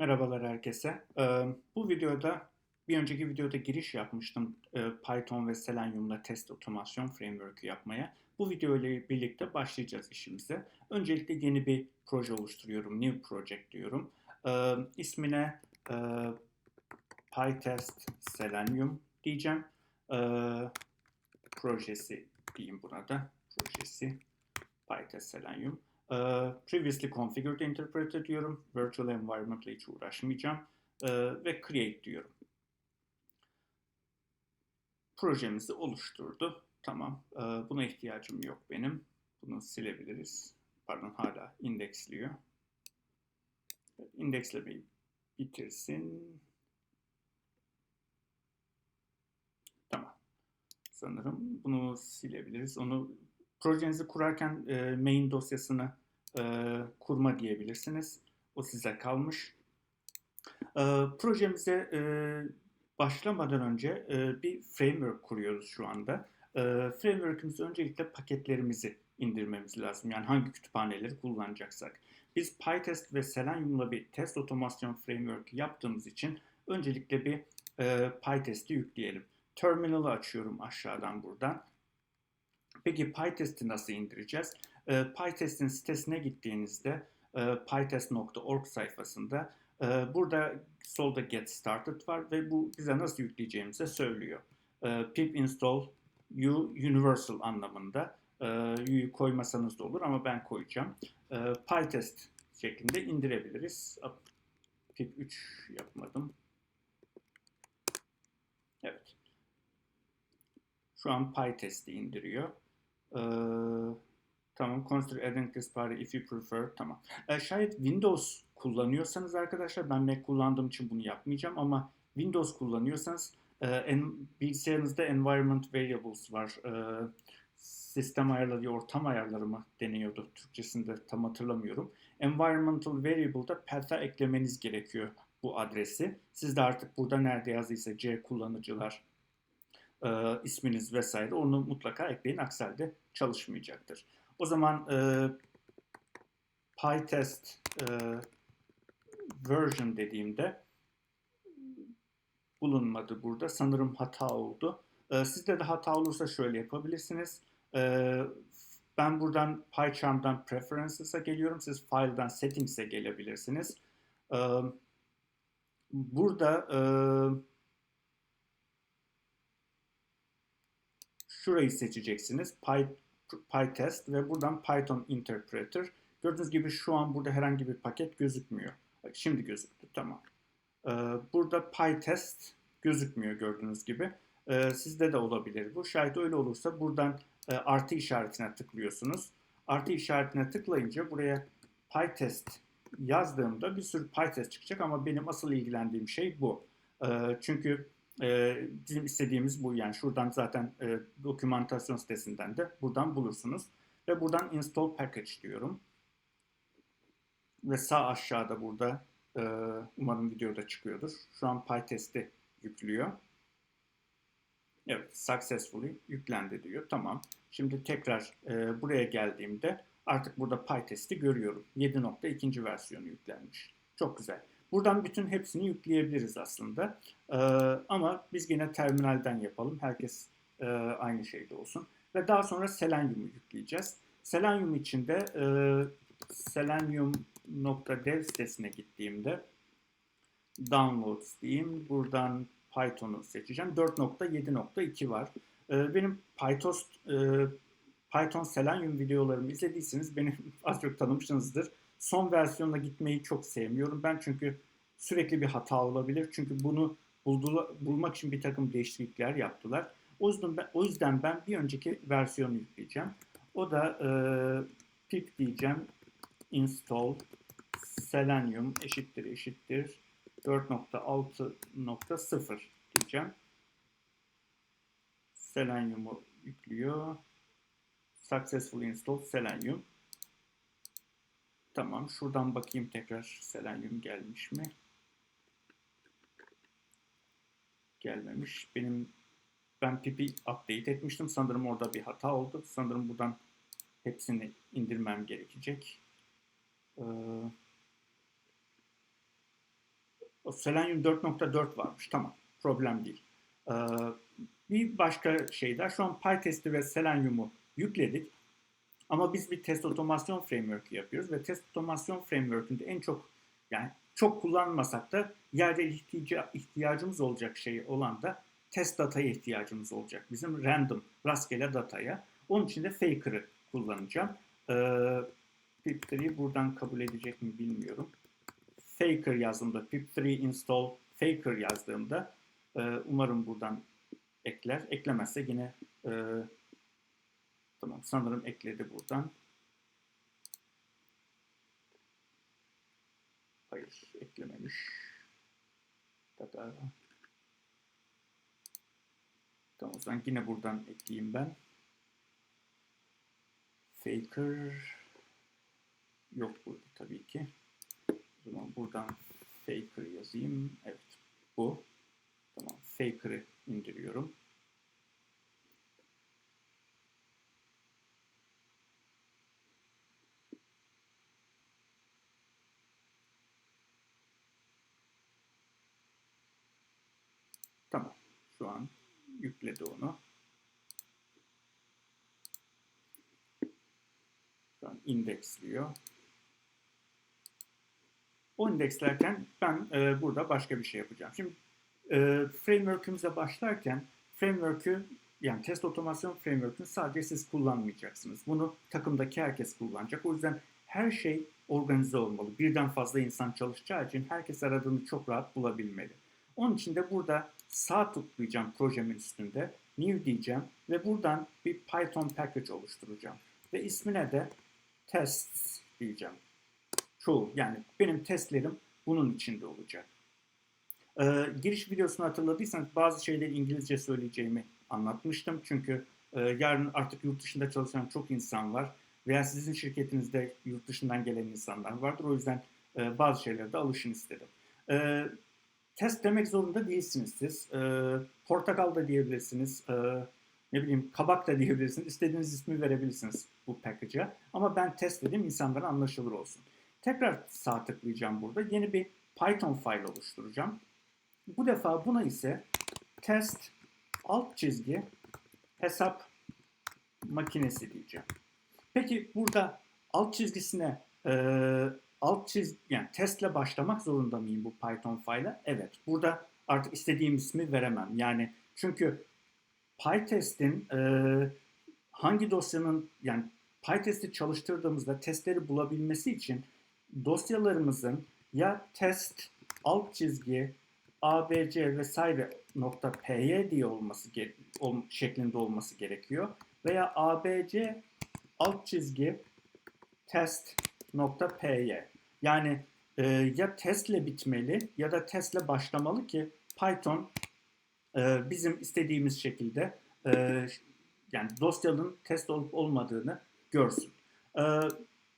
Merhabalar herkese. Ee, bu videoda bir önceki videoda giriş yapmıştım e, Python ve Selenium'la test otomasyon framework'ü yapmaya. Bu video ile birlikte başlayacağız işimize. Öncelikle yeni bir proje oluşturuyorum. New project diyorum. Ee, ismine e, PyTest Selenium diyeceğim. Ee, projesi diyeyim buna da. Projesi PyTest Selenium. Ee, previously configured interpreter diyorum. Virtual environment ile hiç uğraşmayacağım. Ee, ve create diyorum. Projemizi oluşturdu. Tamam. Ee, buna ihtiyacım yok benim. Bunu silebiliriz. Pardon hala indeksliyor. İndekslemeyi bitirsin. Tamam. Sanırım bunu silebiliriz. Onu projenizi kurarken e, main dosyasını e, kurma diyebilirsiniz. O size kalmış. E, projemize e, başlamadan önce e, bir framework kuruyoruz şu anda. E, framework'ümüzde öncelikle paketlerimizi indirmemiz lazım. Yani hangi kütüphaneleri kullanacaksak. Biz PyTest ve Selenium'la bir test otomasyon framework yaptığımız için öncelikle bir e, PyTest'i yükleyelim. Terminal'ı açıyorum aşağıdan buradan. Peki PyTest'i nasıl indireceğiz? E, PyTest'in sitesine gittiğinizde e, pytest.org sayfasında e, burada solda Get Started var ve bu bize nasıl yükleyeceğimizi söylüyor. E, pip install u universal anlamında. E, u'yu koymasanız da olur ama ben koyacağım. E, PyTest şeklinde indirebiliriz. Pip 3 yapmadım. Evet. Şu an PyTest'i indiriyor. Ee, tamam. Consider adding this party if you prefer. Tamam. Ee, şayet Windows kullanıyorsanız arkadaşlar ben Mac kullandığım için bunu yapmayacağım ama Windows kullanıyorsanız e, en, bilgisayarınızda environment variables var. E, sistem ayarları, ortam ayarları mı deniyordu? Türkçesinde tam hatırlamıyorum. Environmental variable'da path'a eklemeniz gerekiyor bu adresi. Siz de artık burada nerede yazdıysa C kullanıcılar e, isminiz vesaire onu mutlaka ekleyin. Aksi halde çalışmayacaktır. O zaman e, PyTest e, version dediğimde bulunmadı burada. Sanırım hata oldu. E, sizde de hata olursa şöyle yapabilirsiniz. E, ben buradan PyCharm'dan Preferences'a geliyorum. Siz File'dan Settings'e gelebilirsiniz. E, burada e, şurayı seçeceksiniz. Py, PyTest ve buradan Python Interpreter. Gördüğünüz gibi şu an burada herhangi bir paket gözükmüyor. Şimdi gözüktü. Tamam. Ee, burada PyTest gözükmüyor gördüğünüz gibi. Ee, sizde de olabilir bu. Şayet öyle olursa buradan e, artı işaretine tıklıyorsunuz. Artı işaretine tıklayınca buraya PyTest yazdığımda bir sürü PyTest çıkacak ama benim asıl ilgilendiğim şey bu. Ee, çünkü e, bizim istediğimiz bu. Yani şuradan zaten e, dokümantasyon sitesinden de buradan bulursunuz. Ve buradan install package diyorum. Ve sağ aşağıda burada e, umarım videoda çıkıyordur. Şu an PyTest'i yüklüyor. Evet, successfully yüklendi diyor. Tamam. Şimdi tekrar e, buraya geldiğimde artık burada PyTest'i görüyorum. 7.2. versiyonu yüklenmiş. Çok güzel. Buradan bütün hepsini yükleyebiliriz aslında. Ee, ama biz yine terminalden yapalım. Herkes e, aynı şeyde olsun. Ve daha sonra Selenium'u yükleyeceğiz. Selenium için de e, selenium.dev sitesine gittiğimde downloads diyeyim. Buradan Python'u seçeceğim. 4.7.2 var. E, benim PyTost, e, Python Selenium videolarımı izlediyseniz beni az çok tanımışsınızdır son versiyonuna gitmeyi çok sevmiyorum. Ben çünkü sürekli bir hata olabilir. Çünkü bunu buldu, bulmak için bir takım değişiklikler yaptılar. O yüzden ben, o yüzden ben bir önceki versiyonu yükleyeceğim. O da e, pip diyeceğim. Install Selenium eşittir eşittir 4.6.0 diyeceğim. Selenium'u yüklüyor. Successful install Selenium. Tamam. Şuradan bakayım tekrar selenyum gelmiş mi? Gelmemiş. Benim ben pipi update etmiştim. Sanırım orada bir hata oldu. Sanırım buradan hepsini indirmem gerekecek. Ee, Selenium 4.4 varmış. Tamam. Problem değil. Ee, bir başka şeyler. Şu an PyTest'i ve Selenium'u yükledik. Ama biz bir test otomasyon framework yapıyoruz ve test otomasyon framework'ünde en çok yani çok kullanmasak da yerde ihtiyaca, ihtiyacımız olacak şey olan da test dataya ihtiyacımız olacak. Bizim random, rastgele dataya. Onun için de Faker'ı kullanacağım. Ee, pip3'yi buradan kabul edecek mi bilmiyorum. Faker yazdığımda, pip3 install Faker yazdığımda e, umarım buradan ekler. Eklemezse yine e, tamam sanırım ekledi buradan. Hayır eklememiş. Tada. Tamam o zaman yine buradan ekleyeyim ben. Faker yok burada tabii ki. O zaman buradan Faker yazayım. Evet bu. Tamam Faker'ı indiriyorum. Tamam. Şu an yükledi onu. Şu an indeksliyor. O indekslerken ben e, burada başka bir şey yapacağım. Şimdi e, framework'ümüze başlarken framework'ü yani test otomasyon framework'ünü sadece siz kullanmayacaksınız. Bunu takımdaki herkes kullanacak. O yüzden her şey organize olmalı. Birden fazla insan çalışacağı için herkes aradığını çok rahat bulabilmeli. Onun için de burada sağ tıklayacağım projemin üstünde. New diyeceğim ve buradan bir Python package oluşturacağım. Ve ismine de tests diyeceğim. Çoğu yani benim testlerim bunun içinde olacak. Ee, giriş videosunu hatırladıysanız bazı şeyleri İngilizce söyleyeceğimi anlatmıştım. Çünkü e, yarın artık yurt dışında çalışan çok insan var. Veya sizin şirketinizde yurt dışından gelen insanlar vardır. O yüzden e, bazı şeylerde alışın istedim. E, test demek zorunda değilsiniz siz. E, portakal da diyebilirsiniz. E, ne bileyim kabak da diyebilirsiniz. İstediğiniz ismi verebilirsiniz bu package'a. Ama ben test dedim insanlara anlaşılır olsun. Tekrar sağ tıklayacağım burada. Yeni bir Python file oluşturacağım. Bu defa buna ise test alt çizgi hesap makinesi diyeceğim. Peki burada alt çizgisine e, alt çiz yani testle başlamak zorunda mıyım bu Python file'a? Evet. Burada artık istediğim ismi veremem. Yani çünkü PyTest'in e, hangi dosyanın yani PyTest'i çalıştırdığımızda testleri bulabilmesi için dosyalarımızın ya test alt çizgi abc vesaire nokta py diye olması ol, şeklinde olması gerekiyor veya abc alt çizgi test nokta py yani e, ya testle bitmeli ya da testle başlamalı ki Python e, bizim istediğimiz şekilde e, yani dosyanın test olup olmadığını görsün. E,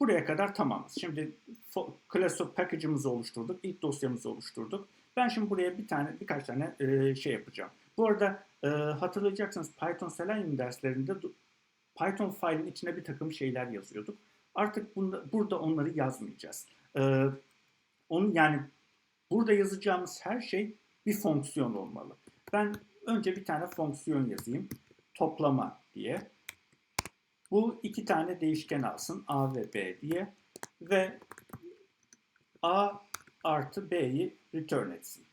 buraya kadar tamamız. Şimdi class of package'ımızı oluşturduk. ilk dosyamızı oluşturduk. Ben şimdi buraya bir tane birkaç tane e, şey yapacağım. Bu arada e, hatırlayacaksınız Python Selenium derslerinde Python file'in içine bir takım şeyler yazıyorduk. Artık bunda, burada onları yazmayacağız. E, onun yani burada yazacağımız her şey bir fonksiyon olmalı. Ben önce bir tane fonksiyon yazayım. Toplama diye. Bu iki tane değişken alsın. A ve B diye. Ve A artı B'yi return etsin.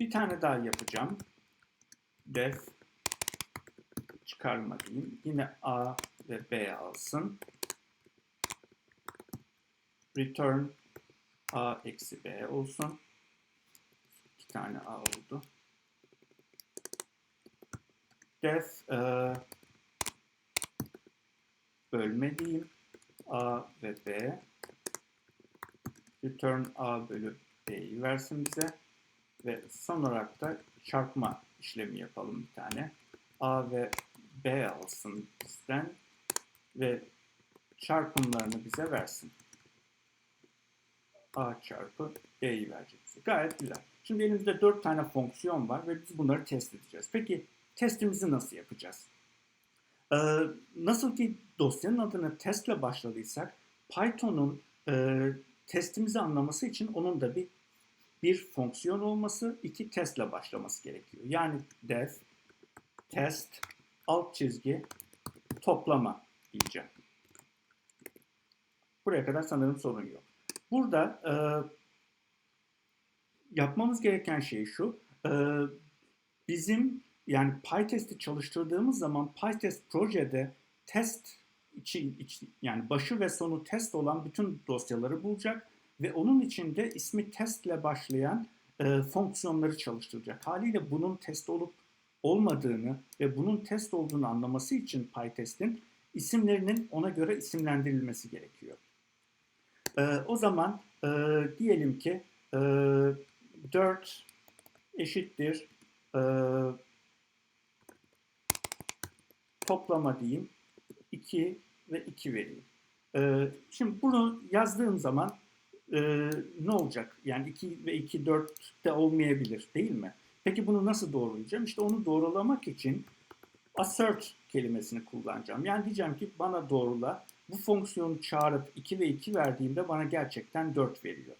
Bir tane daha yapacağım. Def çıkarma diyeyim. Yine A ve B alsın. Return A eksi B olsun. Tane A oldu. Def e, bölme diyeyim. A ve B return a bölü b'yi versin bize. Ve son olarak da çarpma işlemi yapalım bir tane. a ve b alsın bizden ve çarpımlarını bize versin. A çarpı b'yi verecek. Gayet güzel. Şimdi elimizde 4 tane fonksiyon var ve biz bunları test edeceğiz. Peki testimizi nasıl yapacağız? Ee, nasıl ki dosyanın adını testle başladıysak Python'un e, testimizi anlaması için onun da bir bir fonksiyon olması, iki testle başlaması gerekiyor. Yani def, test, alt çizgi, toplama diyeceğim. Buraya kadar sanırım sorun yok. Burada e, yapmamız gereken şey şu. E, bizim yani PyTest'i çalıştırdığımız zaman PyTest projede test için, için yani başı ve sonu test olan bütün dosyaları bulacak ve onun içinde ismi testle başlayan e, fonksiyonları çalıştıracak. Haliyle bunun test olup olmadığını ve bunun test olduğunu anlaması için PyTest'in isimlerinin ona göre isimlendirilmesi gerekiyor. E, o zaman e, diyelim ki e, 4 eşittir e, toplama diyeyim 2 ve 2 vereyim. E, şimdi bunu yazdığım zaman e, ne olacak? Yani 2 ve 2 4 de olmayabilir değil mi? Peki bunu nasıl doğrulayacağım? İşte onu doğrulamak için assert kelimesini kullanacağım. Yani diyeceğim ki bana doğrula. Bu fonksiyonu çağırıp 2 ve 2 verdiğimde bana gerçekten 4 veriyor.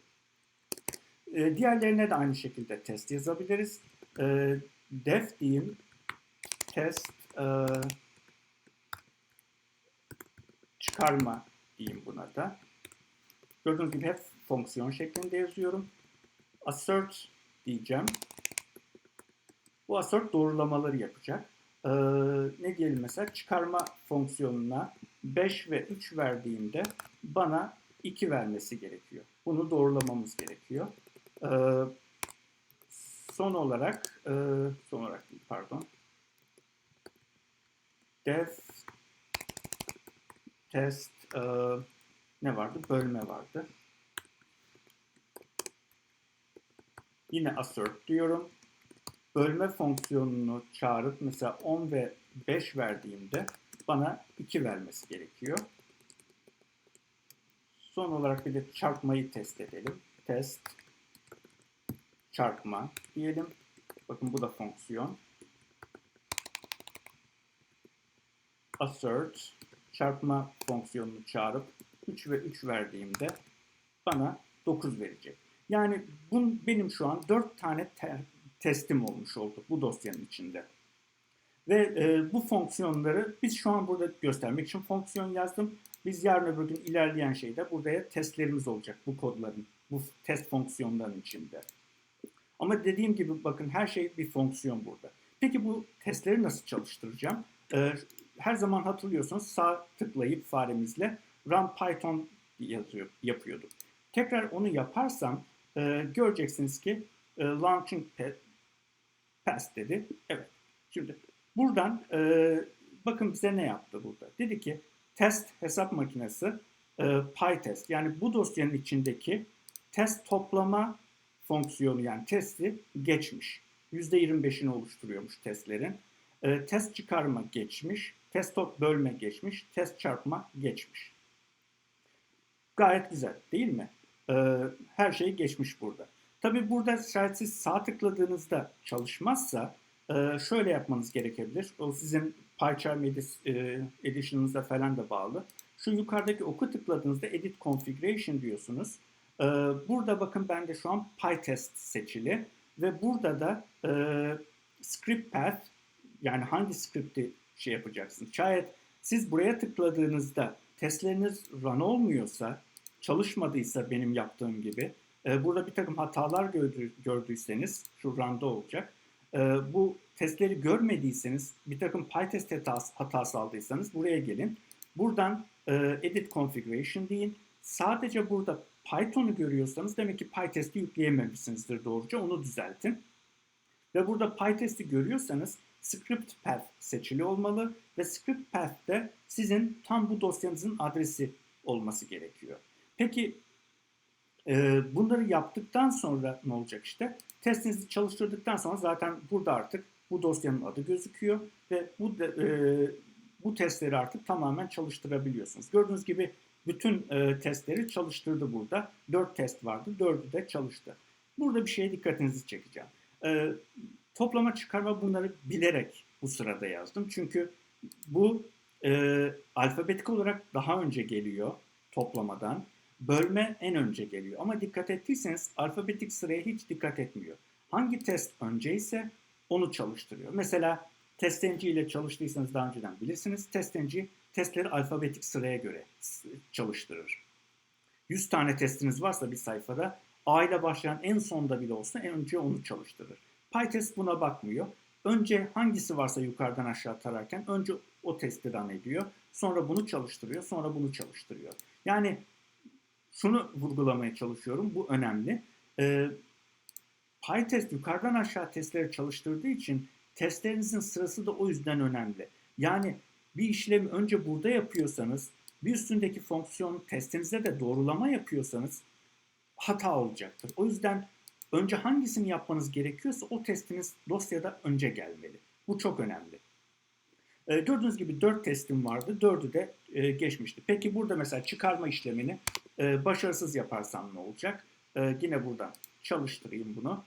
E, diğerlerine de aynı şekilde test yazabiliriz. E, def diyeyim test e, çıkarma diyeyim buna da. Gördüğünüz gibi hep fonksiyon şeklinde yazıyorum. Assert diyeceğim. Bu assert doğrulamaları yapacak. Ee, ne diyelim mesela çıkarma fonksiyonuna 5 ve 3 verdiğimde bana 2 vermesi gerekiyor. Bunu doğrulamamız gerekiyor. Ee, son olarak e, son olarak pardon def test e, ne vardı? Bölme vardı. Yine assert diyorum. Bölme fonksiyonunu çağırıp mesela 10 ve 5 verdiğimde bana 2 vermesi gerekiyor. Son olarak bir de çarpmayı test edelim. Test çarpma diyelim. Bakın bu da fonksiyon. Assert çarpma fonksiyonunu çağırıp 3 ve 3 verdiğimde bana 9 verecek. Yani bun, benim şu an 4 tane te testim olmuş oldu bu dosyanın içinde. Ve e, bu fonksiyonları biz şu an burada göstermek için fonksiyon yazdım. Biz yarın öbür gün ilerleyen şeyde buraya testlerimiz olacak bu kodların, bu test fonksiyonların içinde. Ama dediğim gibi bakın her şey bir fonksiyon burada. Peki bu testleri nasıl çalıştıracağım? Ee, her zaman hatırlıyorsunuz sağ tıklayıp faremizle run python yazıyor, yapıyorduk. Tekrar onu yaparsam e, göreceksiniz ki e, launching pass dedi. Evet. Şimdi buradan e, bakın bize ne yaptı burada. Dedi ki test hesap makinesi e, PyTest yani bu dosyanın içindeki test toplama fonksiyonu yani testi geçmiş. %25'ini oluşturuyormuş testlerin. E, test çıkarma geçmiş. Test top bölme geçmiş. Test çarpma geçmiş. Gayet güzel değil mi? E, her şey geçmiş burada. Tabi burada şayet siz sağ tıkladığınızda çalışmazsa e, şöyle yapmanız gerekebilir. O sizin PyCharm e, Edition'ınıza falan da bağlı. Şu yukarıdaki oku tıkladığınızda Edit Configuration diyorsunuz. E, burada bakın bende şu an PyTest seçili. Ve burada da e, script path yani hangi script'i şey yapacaksınız. Şayet siz buraya tıkladığınızda testleriniz run olmuyorsa, çalışmadıysa benim yaptığım gibi, e, burada bir takım hatalar gördü, gördüyseniz, şu run'da olacak. E, bu testleri görmediyseniz, bir takım PyTest hatası, hatası aldıysanız buraya gelin. Buradan e, Edit Configuration deyin. Sadece burada Python'u görüyorsanız demek ki PyTest'i yükleyememişsinizdir doğruca. Onu düzeltin. Ve burada PyTest'i görüyorsanız script path seçili olmalı ve script path'te sizin tam bu dosyanızın adresi olması gerekiyor. Peki e, bunları yaptıktan sonra ne olacak işte? Testinizi çalıştırdıktan sonra zaten burada artık bu dosyanın adı gözüküyor ve bu de, e, bu testleri artık tamamen çalıştırabiliyorsunuz. Gördüğünüz gibi bütün e, testleri çalıştırdı burada. 4 test vardı. 4'ü de çalıştı. Burada bir şeye dikkatinizi çekeceğim. E, toplama çıkarma bunları bilerek bu sırada yazdım. Çünkü bu e, alfabetik olarak daha önce geliyor toplamadan. Bölme en önce geliyor. Ama dikkat ettiyseniz alfabetik sıraya hiç dikkat etmiyor. Hangi test önceyse onu çalıştırıyor. Mesela testenci ile çalıştıysanız daha önceden bilirsiniz. Testenci testleri alfabetik sıraya göre çalıştırır. 100 tane testiniz varsa bir sayfada A ile başlayan en sonda bile olsa en önce onu çalıştırır. PyTest buna bakmıyor. Önce hangisi varsa yukarıdan aşağı tararken önce o testi run ediyor. Sonra bunu çalıştırıyor. Sonra bunu çalıştırıyor. Yani şunu vurgulamaya çalışıyorum. Bu önemli. Ee, PyTest yukarıdan aşağı testleri çalıştırdığı için testlerinizin sırası da o yüzden önemli. Yani bir işlemi önce burada yapıyorsanız bir üstündeki fonksiyon testinize de doğrulama yapıyorsanız hata olacaktır. O yüzden önce hangisini yapmanız gerekiyorsa o testiniz dosyada önce gelmeli. Bu çok önemli. E, gördüğünüz gibi 4 testim vardı. 4'ü de e, geçmişti. Peki burada mesela çıkarma işlemini e, başarısız yaparsam ne olacak? E, yine buradan çalıştırayım bunu.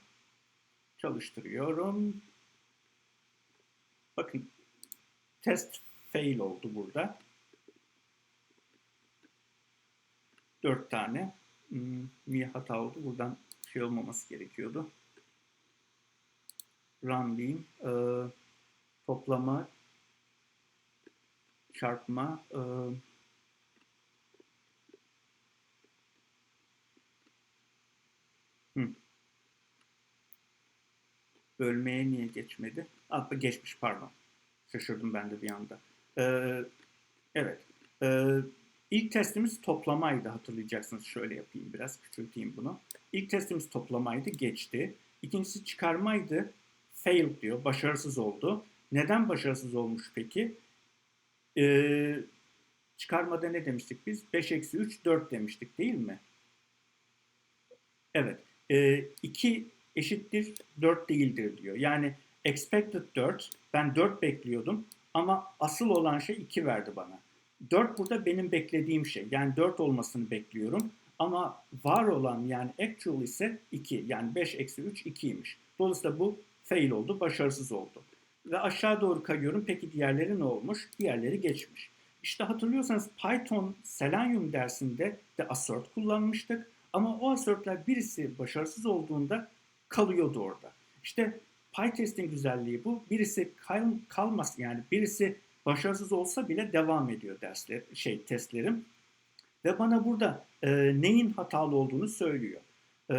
Çalıştırıyorum. Bakın test fail oldu burada. 4 tane. Hmm, niye hata oldu? Buradan şey olmaması gerekiyordu. Run diyeyim. E, toplama, çarpma, e, bölmeye niye geçmedi? Ah, geçmiş pardon. Şaşırdım ben de bir anda. Ee, evet. Ee, ilk testimiz toplamaydı hatırlayacaksınız. Şöyle yapayım biraz küçülteyim bunu. İlk testimiz toplamaydı geçti. İkincisi çıkarmaydı. Failed diyor. Başarısız oldu. Neden başarısız olmuş peki? Ee, çıkarmada ne demiştik biz? 5 eksi 3 4 demiştik değil mi? Evet. Ee, 2 eşittir 4 değildir diyor. Yani expected 4 ben 4 bekliyordum ama asıl olan şey 2 verdi bana. 4 burada benim beklediğim şey. Yani 4 olmasını bekliyorum. Ama var olan yani actual ise 2. Yani 5 eksi 3 2'ymiş. Dolayısıyla bu fail oldu, başarısız oldu. Ve aşağı doğru kayıyorum. Peki diğerleri ne olmuş? Diğerleri geçmiş. İşte hatırlıyorsanız Python Selenium dersinde de assert kullanmıştık. Ama o assertler birisi başarısız olduğunda kalıyordu orada. İşte PyTest'in güzelliği bu. Birisi kal, kalmaz yani birisi başarısız olsa bile devam ediyor dersler şey testlerim ve bana burada e, neyin hatalı olduğunu söylüyor. E,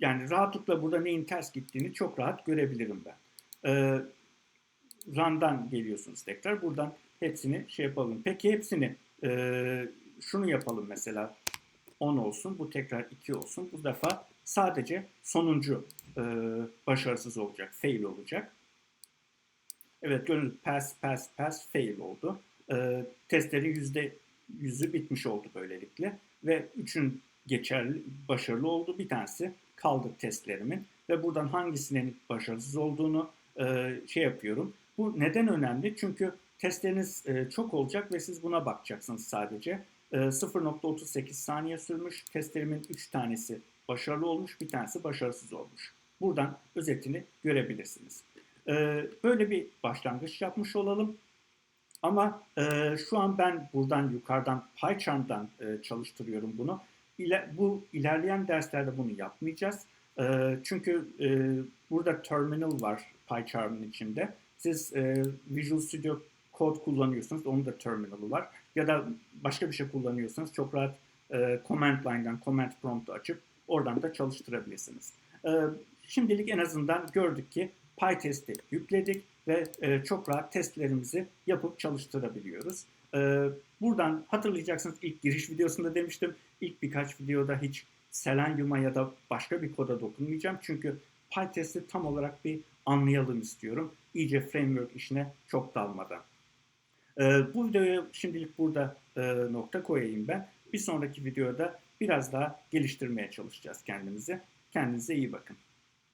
yani rahatlıkla burada neyin ters gittiğini çok rahat görebilirim ben. E, run'dan geliyorsunuz tekrar. Buradan hepsini şey yapalım. Peki hepsini e, şunu yapalım mesela 10 olsun. Bu tekrar 2 olsun. Bu defa sadece sonuncu e, başarısız olacak. Fail olacak. Evet gördüğünüz pass, pass, pass, fail oldu. E, testlerin yüzde yüzü bitmiş oldu böylelikle. Ve üçün geçerli, başarılı oldu. Bir tanesi kaldı testlerimin. Ve buradan hangisinin başarısız olduğunu e, şey yapıyorum. Bu neden önemli? Çünkü testleriniz e, çok olacak ve siz buna bakacaksınız sadece. E, 0.38 saniye sürmüş. Testlerimin 3 tanesi başarılı olmuş, bir tanesi başarısız olmuş. Buradan özetini görebilirsiniz. E, böyle bir başlangıç yapmış olalım. Ama e, şu an ben buradan yukarıdan PyCharm'dan e, çalıştırıyorum bunu. Bu ilerleyen derslerde bunu yapmayacağız. E, çünkü e, burada terminal var PyCharm'ın içinde. Siz Visual Studio Code kullanıyorsunuz, onun da terminalı var. Ya da başka bir şey kullanıyorsanız çok rahat e, command line'dan command prompt'u açıp oradan da çalıştırabilirsiniz. E, şimdilik en azından gördük ki PyTest'i yükledik ve e, çok rahat testlerimizi yapıp çalıştırabiliyoruz. E, buradan hatırlayacaksınız ilk giriş videosunda demiştim. İlk birkaç videoda hiç Selenium'a ya da başka bir koda dokunmayacağım. Çünkü PyTest'i tam olarak bir anlayalım istiyorum. İyice framework işine çok dalmadan. E, bu videoya şimdilik burada e, nokta koyayım ben. Bir sonraki videoda biraz daha geliştirmeye çalışacağız kendimizi. Kendinize iyi bakın.